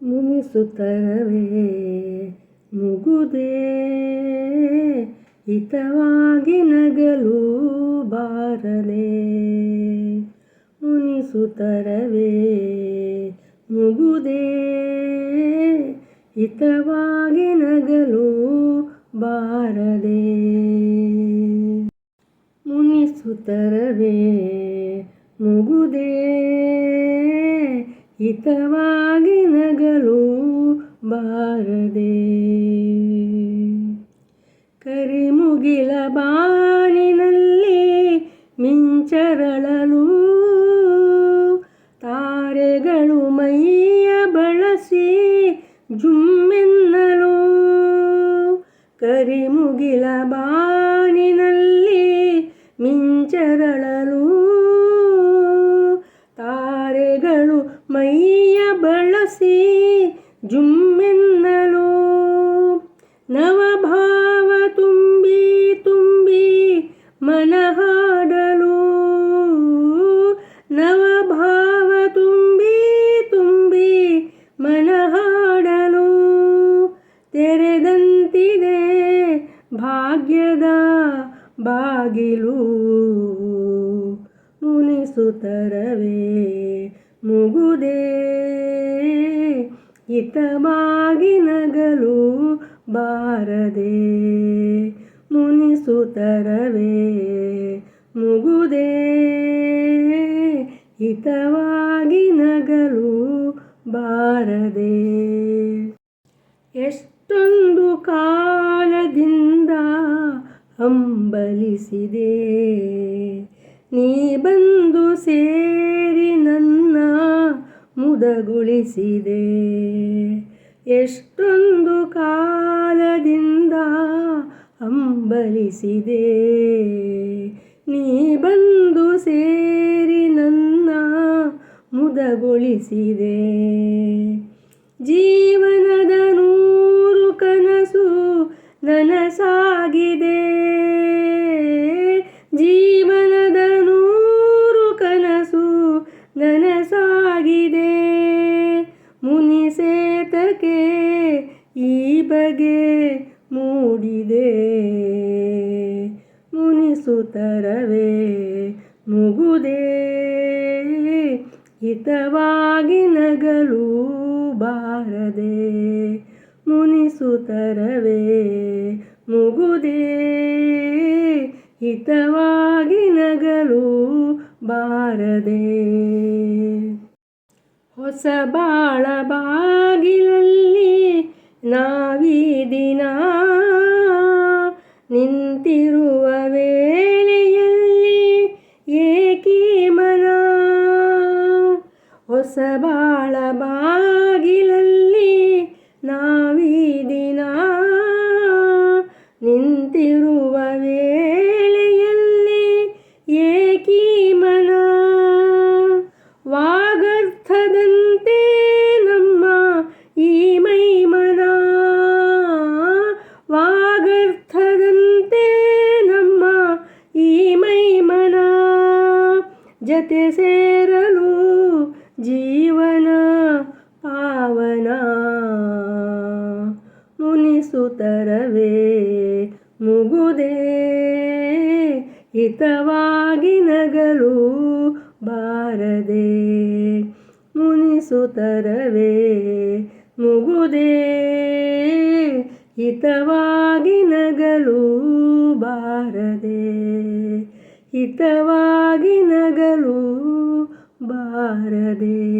ಮುನಿಸುತ್ತರವೇ ಮುಗುದೇ ಹಿತವಾಗಿ ನಗಲು ಬಾರದೆ ಮುನಿಸುತ್ತರವೇ ಮುಗುದೇ ಹಿತವಾಗಿ ನಗಲು ಬಾರದೆ ಮುನಿಸುತ್ತರವೇ ಮುಗುದೇ ಹಿತವಾಗಿ ನಗಲು ಬಾರದೆ. ಕರಿಮುಗಿಲ ಬಾನಿನಲ್ಲಿ ಮಿಂಚರಳಲು ತಾರೆಗಳು ಮೈಯ ಬಳಸಿ ಜುಮ್ಮೆನ್ನಲು. ಕರಿಮುಗಿಲ ಬಾನಿನಲ್ಲಿ ಮಿಂಚರಳಲು ತಾರೆಗಳು ಮೈಯ ಬಳಸಿ ಜುಮ್ಮೆನ್ನಲು. ನವಭಾವ ತುಂಬಿ ತುಂಬಿ ಮನ ಹಾಡಲು ನವಭಾವ ತುಂಬಿ ತುಂಬಿ ಮನ ಹಾಡಲು ತೆರೆದಂತಿದೆ ಭಾಗ್ಯದ ಬಾಗಿಲು. ಮುನಿಸುತ್ತರವೇ ಮುಗುದೇ. ಹಿತವಾಗಿ ನಗಲು ಬಾರದೆ. ಮುನಿಸುತ್ತರವೇ ಮುಗುದೇ. ಹಿತವಾಗಿ ನಗಲು ಬಾರದೆ. ಎಷ್ಟೊಂದು ಕಾಲದಿಂದ ಹಂಬಲಿಸಿದೆ. ನೀ ಬಂದು ಸೇರಿ ನನ್ನ ಮುದಗೊಳಿಸಿದೆ. ಎಷ್ಟೊಂದು ಕಾಲದಿಂದ ಅಂಬಲಿಸಿದೆ ನೀ ಬಂದು ಸೇರಿ ನನ್ನ ಮುದಗೊಳಿಸಿದೆ. ಮುನಿಸೇತಕ್ಕೆ ಈ ಬಗೆ ಮೂಡಿದೆ. ಮುನಿಸುತ್ತರವೇ ಮುಗುದೇ. ಹಿತವಾಗಿ ನಗಲು ಬಾರದೆ. ಮುನಿಸುತ್ತರವೇ ಮುಗುದೇ. ಹಿತವಾಗಿ ನಗಲು ಬಾರದೆ. ಹೊಸ ಬಾಳ ಬಾಗಿಲಲ್ಲಿ ನಾವೀ ದಿನ ನಿಂತಿರುವ ವೇಳೆಯಲ್ಲಿ ಏಕೀ ಮನ. ಹೊಸ ಬಾಳ ಬಾಗಿಲಲ್ಲಿ ನಾವೀ ದಿನ ನಿಂತಿರುವ ವೇಳೆಯಲ್ಲಿ ಏಕೀ ಮನ. ವಾಗರ್ಥದಂತೆ ವಾಗರ್ಥದಂತೆ ನಮ್ಮ ಈ ಮೈಮನ ಜತೆ ಸೇರಲು ಜೀವನ ಪಾವನ. ಮುನಿಸುತ್ತರವೇ ಮುಗುದೇ, ಹಿತವಾಗಿ ನಗಲು ಬಾರದೆ. ಮುನಿಸುತ್ತರವೇ ಮುಗುದೇ. ಹಿತವಾಗಿ ನಗಲು ಬಾರದೆ ಹಿತವಾಗಿ ನಗಲು ಬಾರದೆ.